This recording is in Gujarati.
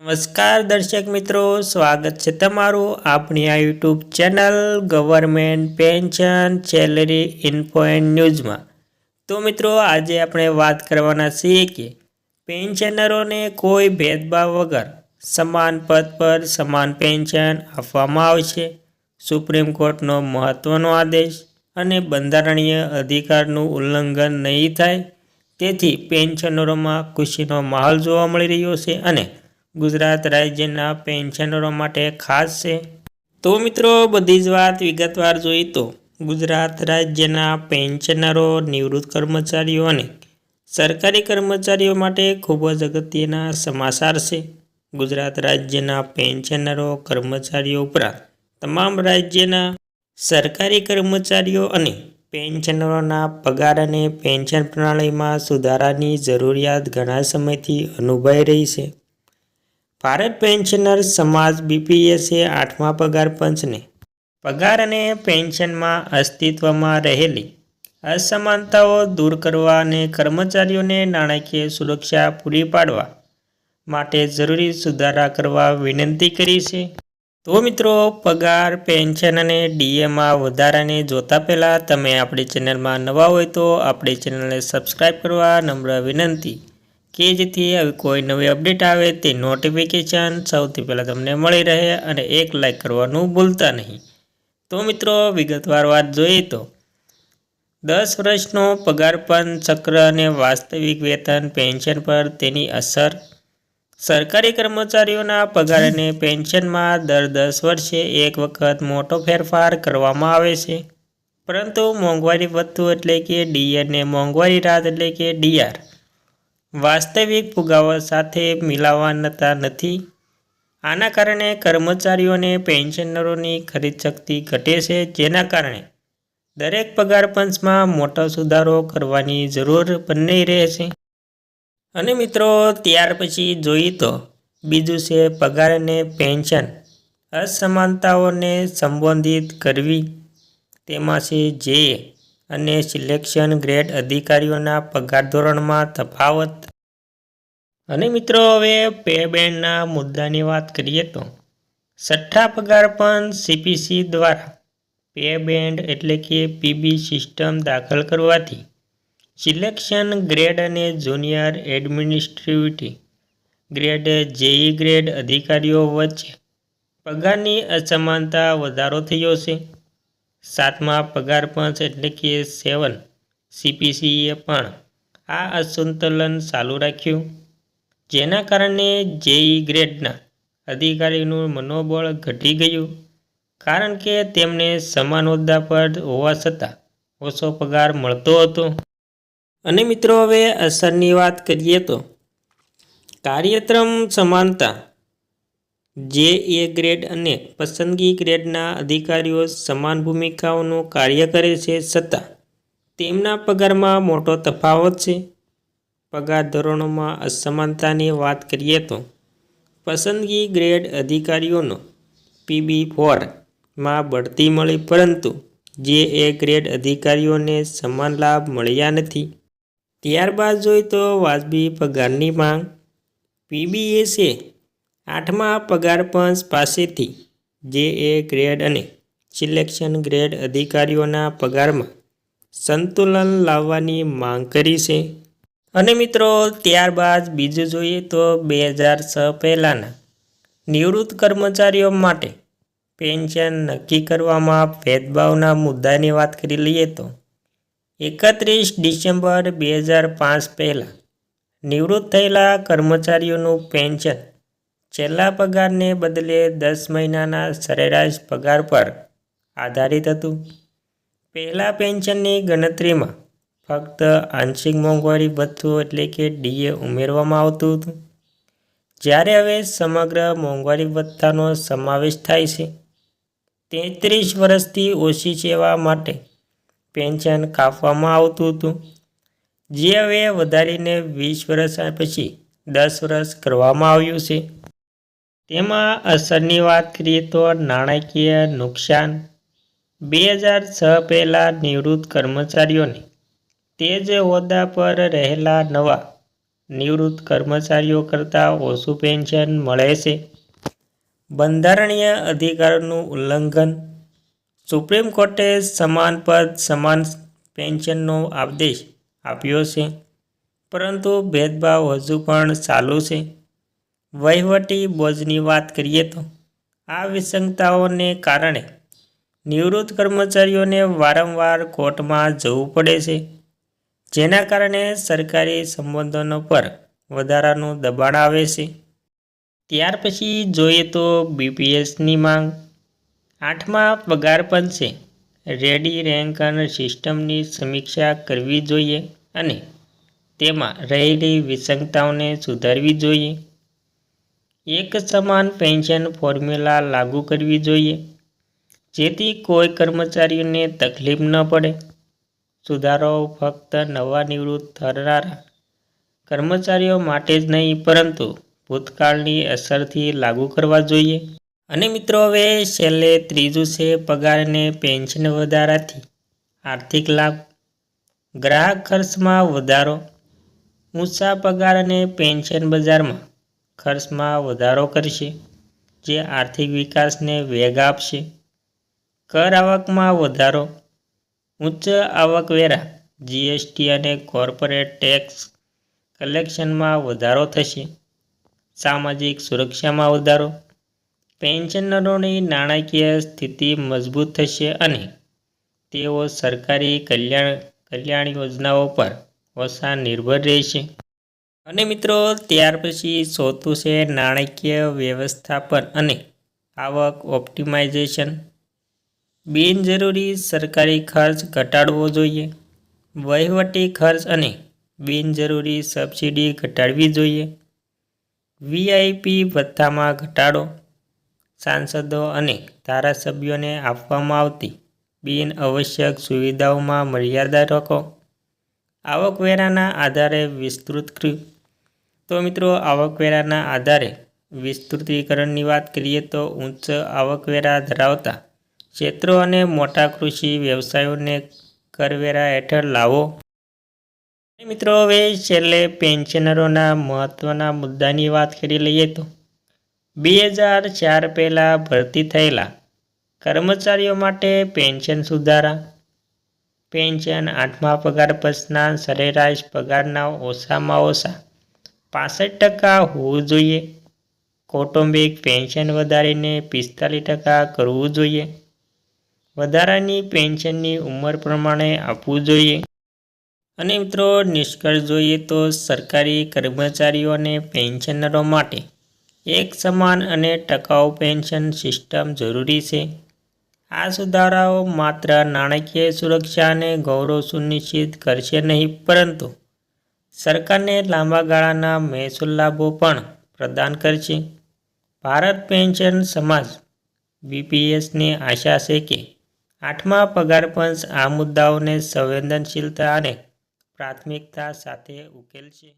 નમસ્કાર દર્શક મિત્રો, સ્વાગત છે તમારું આપણી આ YouTube channel government pension salary info and ન્યૂઝમાં. તો મિત્રો, આજે આપણે વાત કરવાના છીએ કે પેન્શનરોને કોઈ ભેદભાવ વગર સમાન પદ પર સમાન પેન્શન આપવામાં આવશે, સુપ્રીમ કોર્ટનો મહત્વનો આદેશ અને બંધારણીય અધિકારનું ઉલ્લંઘન નહીં થાય, તેથી પેન્શનરોમાં ખુશીનો માહોલ જોવા મળી રહ્યો છે અને ગુજરાત રાજ્યના પેન્શનરો માટે ખાસ છે. તો મિત્રો, બધી જ વાત વિગતવાર જોઈએ તો ગુજરાત રાજ્યના પેન્શનરો, નિવૃત્ત કર્મચારીઓ અને સરકારી કર્મચારીઓ માટે ખૂબ જ અગત્યના સમાચાર છે. ગુજરાત રાજ્યના પેન્શનરો, કર્મચારીઓ ઉપરાંત તમામ રાજ્યના સરકારી કર્મચારીઓ અને પેન્શનરોના પગાર અને પેન્શન પ્રણાલીમાં સુધારાની જરૂરિયાત ઘણા સમયથી અનુભવાઈ રહી છે. ભારત પેન્શનર સમાજ બીપીએસએ આઠમા પગાર પંચને. પગાર અને પેન્શનમાં અસ્તિત્વમાં રહેલી અસમાનતાઓ દૂર કરવા અને કર્મચારીઓને નાણાકીય સુરક્ષા પૂરી પાડવા માટે જરૂરી સુધારા કરવા વિનંતી કરી છે. તો મિત્રો, પગાર, પેન્શન અને ડીએમાં વધારાને જોતા પહેલાં તમે આપણી ચેનલમાં નવા હોય તો આપણી ચેનલને સબસ્ક્રાઈબ કરવા નમ્ર વિનંતી. કે જેથી આવી કોઈ નવી અપડેટ આવે તે નોટિફિકેશન સૌથી પહેલાં તમને મળી રહે અને એક લાઇક કરવાનું ભૂલતા નહીં. તો મિત્રો, વિગતવાર વાત જોઈએ તો દસ વર્ષનો પગાર પણ ચક્ર અને વાસ્તવિક વેતન પેન્શન પર તેની અસર. સરકારી કર્મચારીઓના પગાર અને પેન્શનમાં દર દસ વર્ષે એક વખત મોટો ફેરફાર કરવામાં આવે છે. પરંતુ મોંઘવારી વધતું એટલે કે ડીઆરને મોંઘવારી રાત એટલે કે ડીઆર. વાસ્તવિક ફુગાવા સાથે મિલાવાતા નથી. આના કારણે કર્મચારીઓને પેન્શનરોની ખરીદ શક્તિ ઘટે છે, જેના કારણે દરેક પગાર પંચમાં મોટો સુધારો કરવાની જરૂર બંને રહેશે અને મિત્રો, ત્યાર પછી જોઈએ તો બીજું છે પગાર અને પેન્શન. અસમાનતાઓને સંબોધિત કરવી. તેમાં છે જે અને સિલેક્શન ગ્રેડ અધિકારીઓના પગાર ધોરણમાં તફાવત. અને મિત્રો, હવે પે બેન્ડના મુદ્દાની વાત કરીએ તો છઠ્ઠા પગાર પણ સીપીસી દ્વારા, પે બેન્ડ એટલે કે પીબી સિસ્ટમ દાખલ કરવાથી, સિલેક્શન ગ્રેડ અને junior administrative grade JE grade અધિકારીઓ વચ્ચે, પગારની અસમાનતા વધારો થયો છે. સાતમા પગાર પંચ એટલે કે સેવન. સીપીસીએ પણ આ અસંતુલન ચાલુ રાખ્યું. જેના કારણે જેઈ ગ્રેડના અધિકારીનું મનોબળ ઘટી ગયું. કારણ કે તેમને સમાન હોદ્દા પર હોવા છતાં ઓછો પગાર મળતો હતો. અને મિત્રો, હવે અસરની વાત કરીએ તો કાર્યક્રમ સમાનતા જે એ ગ્રેડ અને પસંદગી ગ્રેડના અધિકારીઓ સમાન ભૂમિકાઓનું કાર્ય કરે છે છતાં તેમના પગારમાં મોટો તફાવત છે. પગાર ધોરણોમાં અસમાનતાની વાત કરીએ તો, પસંદગી ગ્રેડ અધિકારીઓનો પીબી ફોરમાં બઢતી મળી, પરંતુ જે એ ગ્રેડ અધિકારીઓને સમાન લાભ મળ્યા નથી. ત્યારબાદ જોઈ તો વાજબી પગારની માંગ પીબીએસે આઠમા પગાર પંચ પાસેથી જે એ ગ્રેડ અને સિલેક્શન ગ્રેડ અધિકારીઓના પગારમાં સંતુલન લાવવાની માંગ કરી છે. અને મિત્રો, ત્યારબાદ બીજું જોઈએ તો બે હજાર છ પહેલાંના નિવૃત્ત કર્મચારીઓ માટે પેન્શન નક્કી કરવામાં ભેદભાવના મુદ્દાની વાત કરી લઈએ તો એકત્રીસ ડિસેમ્બર બે હજાર પાંચ પહેલાં નિવૃત્ત થયેલા કર્મચારીઓનું પેન્શન છેલ્લા પગારને બદલે દસ મહિનાના સરેરાશ પગાર પર આધારિત હતું. પહેલાં પેન્શનની ગણતરીમાં ફક્ત આંશિક મોંઘવારી ભથ્થું એટલે કે ડીએ ઉમેરવામાં આવતું હતું. જ્યારે હવે સમગ્ર મોંઘવારી ભથ્થાનો સમાવેશ થાય છે. તેત્રીસ વર્ષથી ઓછી સેવા માટે પેન્શન કાપવામાં આવતું હતું. જે હવે વધારીને વીસ વર્ષ પછી દસ વર્ષ કરવામાં આવ્યું છે. તેમાં અસરની વાત કરીએ તો નાણાકીય નુકસાન બે હજાર છ પહેલાં નિવૃત્ત કર્મચારીઓને તે જ હોદ્દા પર રહેલા નવા નિવૃત્ત કર્મચારીઓ કરતાં ઓછું પેન્શન મળે છે. બંધારણીય અધિકારોનું ઉલ્લંઘન સુપ્રીમ કોર્ટે સમાન પદ, સમાન પેન્શનનો આદેશ આપ્યો છે. પરંતુ ભેદભાવ હજુ પણ ચાલુ છે. વહીવટી બોજની વાત કરીએ તો, આ વિસંગતાઓને કારણે નિવૃત્ત કર્મચારીઓને વારંવાર કોર્ટમાં જવું પડે છે, જેના કારણે સરકારી સંબંધોનો પર વધારાનું દબાણ આવે છે. ત્યાર પછી જોઈએ તો બીપીએસની માંગ. આઠમા પગાર પંચે રેડી રેન્ક અને સિસ્ટમની સમીક્ષા કરવી જોઈએ અને તેમાં રહેલી વિસંગતાઓને સુધારવી જોઈએ. એક સમાન પેન્શન ફોર્મ્યુલા લાગુ કરવી જોઈએ. જેથી કોઈ કર્મચારીઓને તકલીફ ન પડે. સુધારો ફક્ત નવા નિવૃત્ત થનારા કર્મચારીઓ માટે જ નહીં, પરંતુ ભૂતકાળની અસરથી લાગુ કરવા જોઈએ. અને મિત્રો, હવે છેલ્લે ત્રીજું છે પગાર અને પેન્શન વધારાથી. આર્થિક લાભ. ગ્રાહક ખર્ચમાં વધારો. ઊંચા પગાર અને પેન્શન બજારમાં ખર્ચમાં વધારો કરશે, જે આર્થિક વિકાસને વેગ આપશે. કર આવકમાં વધારો. ઉચ્ચ આવકવેરા જીએસટી અને કોર્પોરેટ ટેક્સ કલેક્શનમાં વધારો થશે. સામાજિક સુરક્ષામાં વધારો. પેન્શનરોની નાણાકીય સ્થિતિ મજબૂત થશે અને તેઓ સરકારી કલ્યાણ કલ્યાણ યોજનાઓ પર ઓછા નિર્ભર રહેશે. અને મિત્રો, ત્યાર પછી ચોથું છે નાણાકીય વ્યવસ્થાપન અને આવક ઓપ્ટિમાઇઝેશન. બિનજરૂરી સરકારી ખર્ચ ઘટાડવો જોઈએ. વહીવટી ખર્ચ અને બિનજરૂરી સબસિડી ઘટાડવી જોઈએ. વીઆઈપી ભથ્થામાં ઘટાડો. સાંસદો અને ધારાસભ્યોને આપવામાં આવતી બિન આવશ્યક સુવિધાઓમાં મર્યાદા રાખો. આવકવેરાના આધારે વિસ્તૃત તો મિત્રો, આવકવેરાના આધારે વિસ્તૃતીકરણની વાત કરીએ તો ઉચ્ચ આવકવેરા ધરાવતા ક્ષેત્રો અને મોટા કૃષિ વ્યવસાયોને કરવેરા હેઠળ લાવો. મિત્રો, હવે છેલ્લે પેન્શનરોના મહત્ત્વના મુદ્દાની વાત કરી લઈએ તો બે હજાર ચાર પહેલાં ભરતી થયેલા કર્મચારીઓ માટે પેન્શન સુધારા, પેન્શન આઠમા પગાર પછના સરેરાશ પગારના ઓછામાં ઓછા પાસઠ ટકા હોવું જોઈએ. કૌટુંબિક પેન્શન વધારીને પિસ્તાલીસ ટકા કરવું જોઈએ. વધારાની પેન્શનની ઉંમર પ્રમાણે આપવું જોઈએ. અને મિત્રો, નિષ્કર્ષ જોઈએ તો સરકારી કર્મચારીઓ અને પેન્શનરો માટે એક સમાન અને ટકાઉ પેન્શન સિસ્ટમ જરૂરી છે. આ સુધારાઓ માત્ર નાણાકીય સુરક્ષા અને ગૌરવ સુનિશ્ચિત કરશે નહીં, પરંતુ સરકારને લાંબા ગાળાના મહેસૂલ લાભો પણ પ્રદાન કરશે. ભારત પેન્શન સમાજ, બીપીએસને આશા છે કે આઠમા પગાર પંચ આ મુદ્દાઓને સંવેદનશીલતા અને પ્રાથમિકતા સાથે ઉકેલશે.